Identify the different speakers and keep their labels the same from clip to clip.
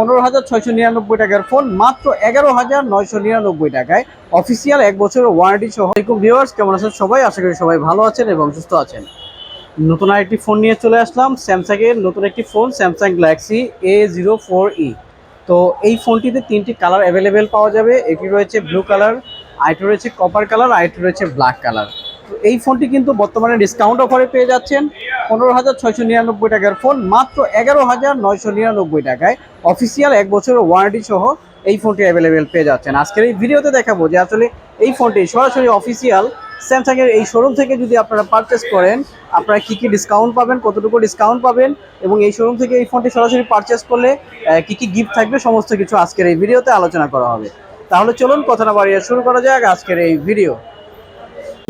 Speaker 1: পনেরো হাজার ছয়শো নিরানব্বই টাকার ফোন মাত্র এগারো হাজার নয়শো নিরানব্বই টাকায়। অফিসিয়াল এক বছরের ওয়ারেন্টি সহ। ভিউয়ার্স কেমন আছেন সবাই? আশা করি সবাই ভালো আছেন এবং সুস্থ আছেন। নতুন আরেকটি ফোন নিয়ে চলে আসলাম স্যামসাংয়ের নতুন একটি phone Samsung Galaxy A zero four E তো এই ফোনটিতে তিনটি কালার অ্যাভেলেবেল পাওয়া যাবে। এটি রয়েছে ব্লু কালার আরেকটি রয়েছে কপার কালার আরেকটি রয়েছে ব্ল্যাক কালার তো এই ফোনটি কিন্তু বর্তমানে ডিসকাউন্ট অফারে পেয়ে যাচ্ছেন। পনেরো হাজার ছয়শো নিরানব্বই টাকার ফোন, মাত্র এগারো হাজার নয়শো নিরানব্বই টাকায়। অফিসিয়াল এক বছরের ওয়ারেন্টি সহ এই ফোনটি অ্যাভেলেবেল পেয়ে যাচ্ছেন। আজকের এই ভিডিওতে দেখাবো যে আসলে এই ফোনটি সরাসরি অফিসিয়াল স্যামসাংয়ের এই শোরুম থেকে যদি আপনারা পারচেস করেন, আপনারা কী কী ডিসকাউন্ট পাবেন, কতটুকু ডিসকাউন্ট পাবেন এবং এই শোরুম থেকে এই ফোনটি সরাসরি পারচেস করলে কী কী গিফট থাকবে সমস্ত কিছু আজকের এই ভিডিওতে আলোচনা করা হবে। তাহলে চলুন কথা না বাড়িয়ে শুরু করা যাক আজকের এই ভিডিও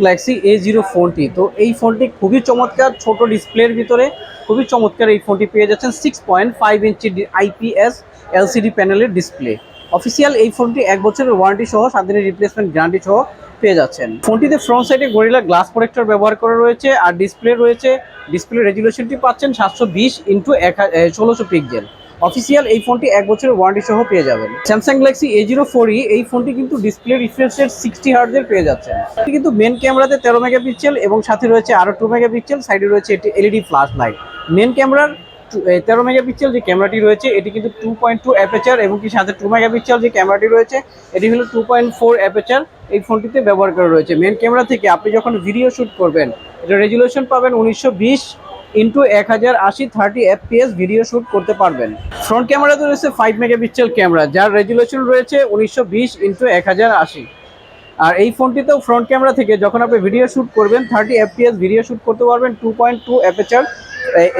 Speaker 1: গ্যালাক্সি এ জিরো ফোনটি তো এই ফোনটি খুবই চমৎকার, ছোট ডিসপ্লের ভিতরে খুবই চমৎকার এই ফোনটি পেয়ে যাচ্ছেন six point five inch IPS LCD প্যানেলের ডিসপ্লে অফিসিয়াল এই ফোনটি এক বছরের ওয়ারেন্টি সহ, সাত দিনের রিপ্লেসমেন্ট গ্যারান্টি সহ পেয়ে যাচ্ছেন। ফোনটিতে ফ্রন্ট সাইডে গরিলা গ্লাস প্রোটেক্টর ব্যবহার করা রয়েছে আর ডিসপ্লে রয়েছে। ডিসপ্লে রেজুলেশনটি পাচ্ছেন সাতশো বিশ ইন্টু এক ষোলোশো পিক্সেল অফিসিয়াল এই ফোনটি এক বছরের ওয়ারেন্টি সহ পেয়ে যাবেন। Samsung Galaxy A zero four এই ফোনটি কিন্তু ডিসপ্লে রিফ্রেশ রেট সিক্সটি হার্জের পেয়ে যাচ্ছে। এটি কিন্তু মেন ক্যামেরাতে তেরো মেগাপিক্সেল এবং সাথে রয়েছে আরও টু মেগাপিক্সেল সাইডে রয়েছে একটি এলইডি ফ্ল্যাশ লাইট মেন ক্যামেরার তেরো মেগাপিক্সেল যে ক্যামেরাটি রয়েছে, এটি কিন্তু টু পয়েন্ট টু অ্যাপেচার এবং কি সাথে টু মেগাপিক্সেল যে ক্যামেরাটি রয়েছে, এটি হলো টু পয়েন্ট ফোর অ্যাপেচার এই ফোনটিতে ব্যবহার করা রয়েছে। মেন ক্যামেরা থেকে আপনি যখন ভিডিও শ্যুট করবেন, এটা রেজুলেশন পাবেন উনিশশো বিশ ইন্টু এক হাজার আশি থার্টি এফপিএস ভিডিও শ্যুট করতে পারবেন। ফ্রন্ট ক্যামেরাতে রয়েছে ফাইভ মেগাপিক্সেল ক্যামেরা যার রেজুলেশন রয়েছে উনিশশো বিশ ইন্টু এক হাজার আশি। আর এই ফোনটিতেও ফ্রন্ট ক্যামেরা থেকে যখন আপনি ভিডিও শ্যুট করবেন থার্টি এফপিএস ভিডিও শ্যুট করতে পারবেন টু পয়েন্ট টু অ্যাপেচার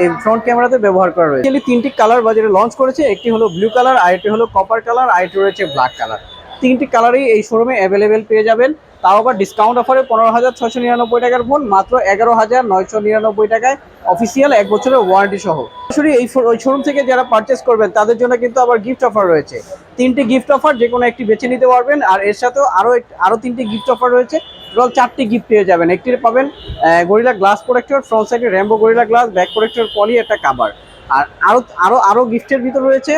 Speaker 1: এই ফ্রন্ট ক্যামেরাতে ব্যবহার করা রয়েছে। তিনটি কালার বাজারে লঞ্চ করেছে, একটি হলো ব্লু কালার আরেকটি হলো কপার কালার আরেকটি রয়েছে ব্ল্যাক কালার তিনটি কালারই এই শোরুমে অ্যাভেলেবেল পেয়ে যাবেন। তাও আবার ডিসকাউন্ট অফারে পনেরো হাজার ছশো নিরানব্বই টাকার ফোন মাত্র এগারো হাজার নয়শো নিরানব্বই টাকায় অফিসিয়াল এক বছরের ওয়ারেন্টি সহ। সরাসরি এই ওই শোরুম থেকে যারা পারচেস করবেন, তাদের জন্য কিন্তু আবার গিফট অফার রয়েছে। তিনটি গিফট অফার যে কোনো একটি বেছে নিতে পারবেন, আর এর সাথেও আরও আরও তিনটি গিফট অফার রয়েছে। টোটাল চারটি গিফট পেয়ে যাবেন। একটি পাবেন গরিলা গ্লাস প্রোটেক্টর ফ্রন্ট সাইডে Rambo gorilla glass back protector poly একটা কাভার আর আরও আরও আরও গিফটের ভিতর রয়েছে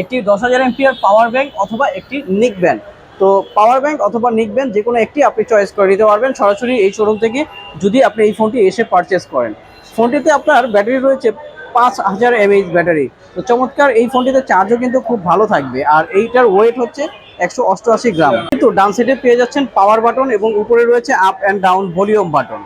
Speaker 1: একটি দশ হাজার এমপিআর পাওয়ার ব্যাংক অথবা একটি নিক ব্যান্ড তো পাওয়ার ব্যাংক অথবা নিক ব্যান্ড যে কোনো একটি আপনি চয়েস করে নিতে পারবেন। সরাসরি এই শোরুম থেকে যদি আপনি এই ফোনটি এসে পারচেস করেন। ফোনটিতে আপনার ব্যাটারি রয়েছে পাঁচ হাজার এমএইচ ব্যাটারি তো চমৎকার, এই ফোনটিতে চার্জও কিন্তু খুব ভালো থাকবে। আর এইটার ওয়েট হচ্ছে একশো অষ্টআশি গ্রাম। কিন্তু ডান সাইডে পেয়ে যাচ্ছেন পাওয়ার বাটন এবং উপরে রয়েছে up and down volume button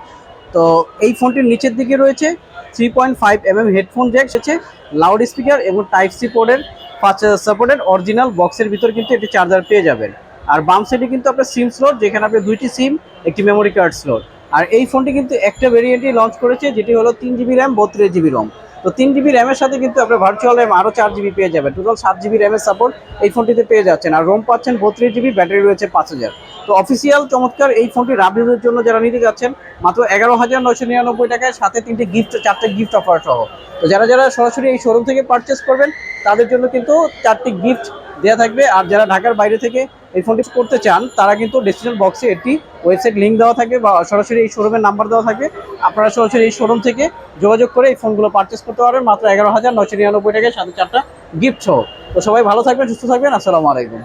Speaker 1: তো এই ফোনটির নিচের দিকে রয়েছে three point five mm headphone jack রয়েছে লাউড স্পিকার এবং টাইপ সি পোর্টের পাঁচ হাজার সাপোর্টেড অরিজিনাল বক্সের ভিতর কিন্তু একটি চার্জার পেয়ে যাবেন। আর বাম সাইডে কিন্তু আপনার সিম স্লট যেখানে আপনি দুইটি সিম একটি মেমোরি কার্ড স্লট আর এই ফোনটি কিন্তু একটা ভেরিয়েন্টই লঞ্চ করেছে, যেটি হলো তিন জিবি র্যাম বত্রিশ জিবি রম তো তিন জিবি র্যামের সাথে কিন্তু আপনার ভার্চুয়াল র্যাম আরও চার জিবি পেয়ে যাবেন। টোটাল সাত জিবি র্যামের সাপোর্ট এই ফোনটিতে পেয়ে যাচ্ছেন। আর রোম পাচ্ছেন বত্রিশ জিবি ব্যাটারি রয়েছে পাঁচ হাজার। তো অফিসিয়াল চমৎকার এই ফোনটি রাবিউর জন্য যারা নিতে যাচ্ছেন, মাত্র এগারো হাজার নয়শো নিরানব্বই টাকায় সাথে তিনটে গিফট চারটে গিফট অফার সহ। তো যারা যারা সরাসরি এই শোরুম থেকে পারচেস করবেন, তাদের জন্য কিন্তু চারটি গিফট দেওয়া থাকবে। আর যারা ঢাকার বাইরে থেকে এই ফোনটি করতে চান, তারা কিন্তু ডিসক্রিপশন বক্সে একটি ওয়েবসাইট লিঙ্ক দেওয়া থাকে বা সরাসরি এই শোরুমের নাম্বার দেওয়া থাকে। আপনারা সরাসরি এই শোরুম থেকে যোগাযোগ করে এই ফোনগুলো পারচেস করতে পারবেন। মাত্র এগারো হাজার নয়শো নিরানব্বই টাকায় সাথে চারটা গিফট সহ। তো সবাই ভালো থাকবেন, সুস্থ থাকবেন। আসসালামু আলাইকুম।